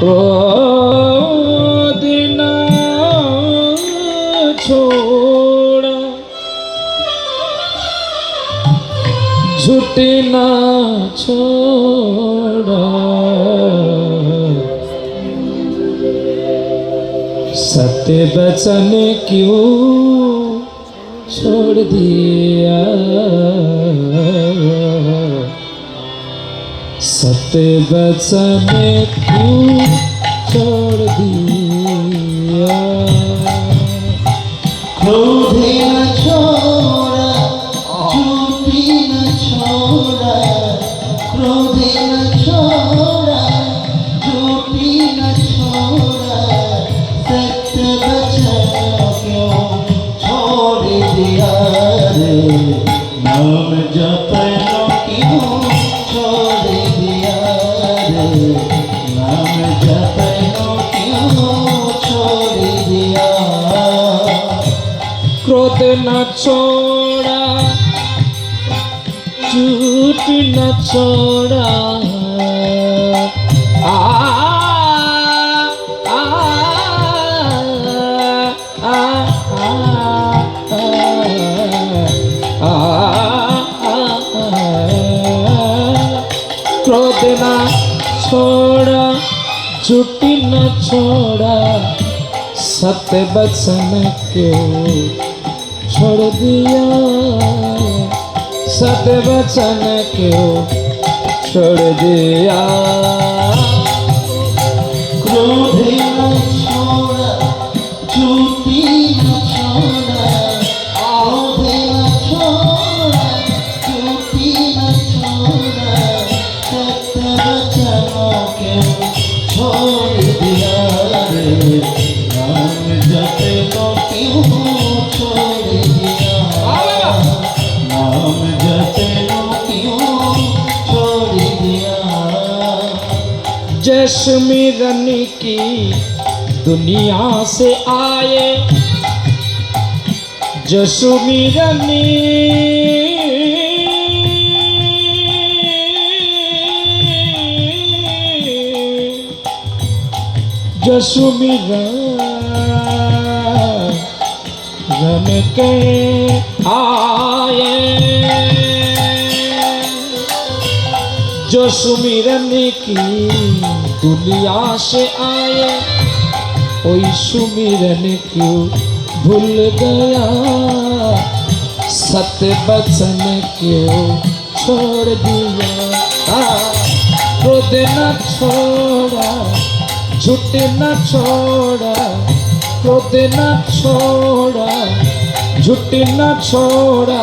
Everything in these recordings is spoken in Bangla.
क्रोध न छोड़ा झूठ न छोड़ा सत्य वचन क्यों छोड़ दिया सत्य वचन क्यों छोड़ दिया क्रोध न छोड़ा झूठ न छोड़ा आ, आ, आ, आ, आ, क्रोध न छोड़ा झूठ न छोड़ा सत्य वचन क्यों छोड़ दिया सत्य वचन क्यों छोड़ दिया क्रोधे न छोड़ा झूठी न छोड़ा क्रोधे न छोड़ा झूठी न छोड़ा सत्य वचनों के छोड़ दिया रे नाम जपे तो क्यों जश्मिरन की दुनिया से आए। जश्मिरनी जश्मिरन रन के जो सुमिरन की दुनिया से आए कोई सुमिरन क्यों भूल गया सत्य वचन क्यों छोड़ दिया हाँ, क्रोध न छोड़ा झूठ न छोड़ा क्रोध न छोड़ा झूठ न छोड़ा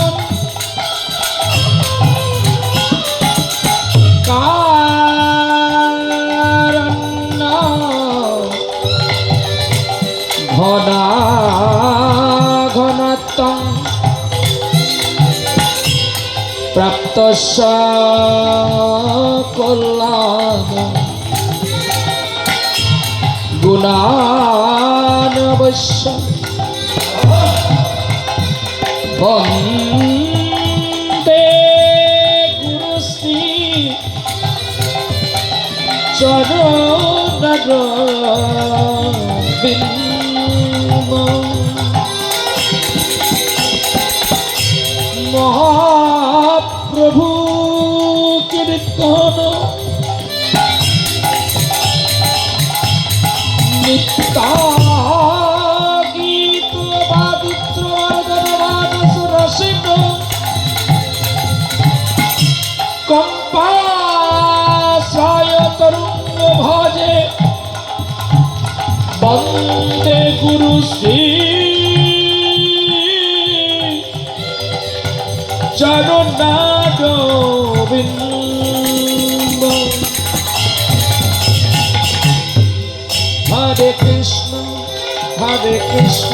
ঘনা ঘনত্বং প্রাপ্ত কল্যাণ। গুণানবশ্য। বন্দে গুরু শ্রী চরণ বিন্দ। কম্পাশ্রয় তরুণ ভজে। বন্দে গুরু শ্রী। চরণারবিন্দ হরে কৃষ্ণ হরে কৃষ্ণ।